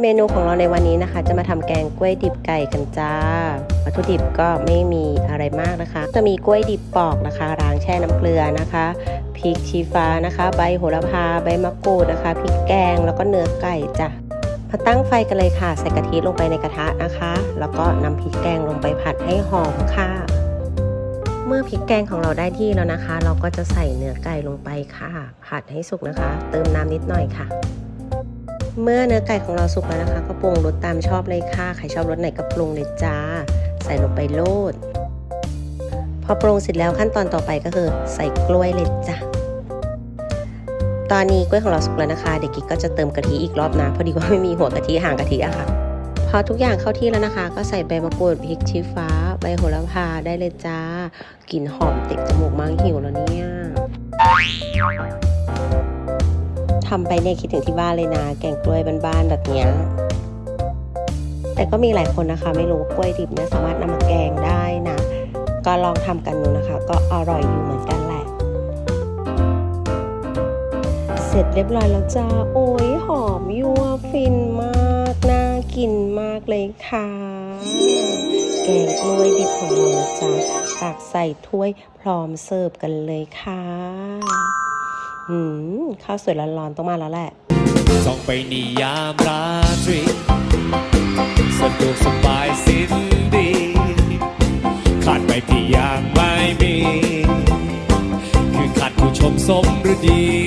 เมนูของเราในวันนี้นะคะ จะมาทำแกงกล้วยดิบไก่กันจ้า วัตถุดิบก็ไม่มีอะไรมากนะคะ จะมีกล้วยดิบปอกนะคะล้างแช่น้ำเกลือนะคะพริกชี้ฟ้านะคะ ใบโหระพาใบมะกรูดนะคะพริกแกงแล้วก็เนื้อไก่จ้ะมาตั้งไฟกันเลยค่ะ ใส่กะทิลงไปในกระทะนะคะ แล้วก็นำพริกแกงลงไปผัดให้หอมค่ะ เมื่อพริกแกงของเราได้ที่แล้วนะคะ เราก็จะใส่เนื้อไก่ลงไปค่ะ ผัดให้สุกนะคะ เติมน้ำนิดหน่อยค่ะ เมื่อเนื้อไก่ของเราสุกแล้วนะคะ ก็ปรุงรสตามชอบเลยค่ะ ใครชอบรสไหนก็ปรุงเลยจ้า ใส่ลงไปโลด พอปรุงเสร็จแล้วขั้นตอนต่อไปก็คือ ใส่กล้วยเลยจ้ะ ตอนนี้กล้วยของเราสุกแล้วนะคะ เด็กกิ๊กก็จะเติมกะทิอีกรอบนะ พอดีว่าไม่มีหัวกะทิห่างกะทิอะค่ะ พอทุกอย่างเข้าที่แล้วนะคะ ก็ใส่ใบมะกรูดพริกชี้ฟ้า ใบโหระพาได้เลยจ้ากลิ่นหอมติดจมูกมากหิวแล้วเนี่ย ทำไปเนี่ยคิดถึงที่บ้านเลยนะ แกงกล้วยบ้านๆแบบเนี้ยแต่ก็มีหลายคนนะคะ ไม่รู้กล้วยดิบเนี่ยสามารถนำมาแกงได้นะ ก็ลองทำกันดูนะคะ ก็อร่อยอยู่เหมือนกันแหละ เสร็จเรียบร้อยแล้วจ้า โอ้ยหอมยั่วฟินมากน่ากินมากเลยค่ะ แกงกล้วยดิบของเรานะจ้าตักใส่ถ้วยพร้อมเสิร์ฟกันเลยค่ะ หืมข้าวสวยร้อนๆต้องมาแล้วแหละส่องไปนิยามราตรีสะดวกสบายสิ้นดี ขาดไปที่อย่างไม่มี คือขาดผู้ชมสมฤดี